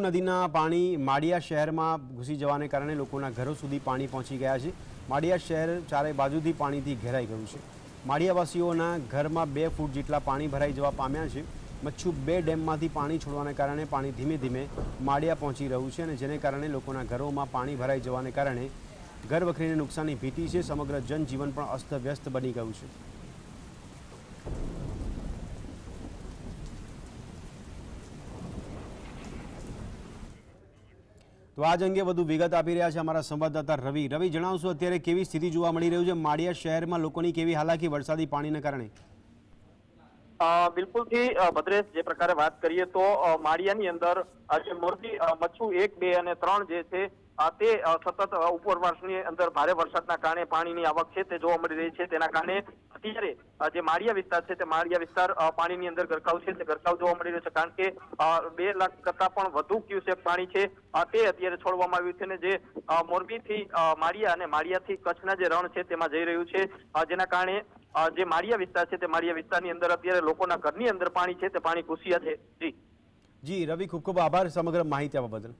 નદીના પાણી માળિયા શહેરમાં ઘૂસી જવાને કારણે લોકોના ઘરો સુધી પાણી પહોંચી ગયા છે. માળિયા શહેર ચારે બાજુથી પાણીથી ઘેરાઈ ગયું છે. માળિયાવાસીઓના ઘરમાં બે ફૂટ જેટલા પાણી ભરાઈ જવા પામ્યા છે. મચ્છુ બે ડેમમાંથી પાણી છોડવાને કારણે પાણી ધીમે ધીમે માળિયા પહોંચી રહ્યું છે અને જેને કારણે લોકોના ઘરોમાં પાણી ભરાઈ જવાને કારણે ઘર વખરીને નુકસાનની ભીતિ છે. સમગ્ર જનજીવન પણ અસ્તવ્યસ્ત બની ગયું છે. તો આજ અંગે વધુ વિગત આપી રહ્યા છે અમારા સંવાદદાતા રવિ. રવિ, જણાવશો અત્યારે કેવી સ્થિતિ જોવા મળી રહ્યું છે? માળિયા શહેરમાં લોકોની કેવી હાલાકી, વરસાદી પાણીને કારણે? બિલકુલથી ભદ્રેશ, જે પ્રકારે વાત કરીએ તો માળિયાની અંદર આજે મોરબી મચ્છુ એક, બે અને ત્રણ જે છે તે સતત ઉપરવાસની અંદર ભારે વરસાદના કારણે પાણીની આવક છે તે જોવા મળી રહી છે. તેના કારણે અત્યારે જે માળિયા વિસ્તાર છે તે માળિયા વિસ્તાર પાણીની અંદર ગરકાવ છે તે ગરકાવ જોવા મળી રહ્યો છે, કારણ કે બે લાખ કરતા પણ વધુ ક્યુસેક પાણી છે તે અત્યારે છોડવામાં આવ્યું છે ને જે મોરબીથી માળિયા અને માળિયાથી કચ્છના જે રણ છે તેમાં જઈ રહ્યું છે જેના કારણે જે માળિયા વિસ્તાર છે તે માળિયા વિસ્તારની અંદર અત્યારે લોકોના ઘરની અંદર પાણી છે તે પાણી ઘૂસ્યા છે. જી. જી, રવિ ખૂબ ખૂબ આભાર સમગ્ર માહિતી આપવા બદલ.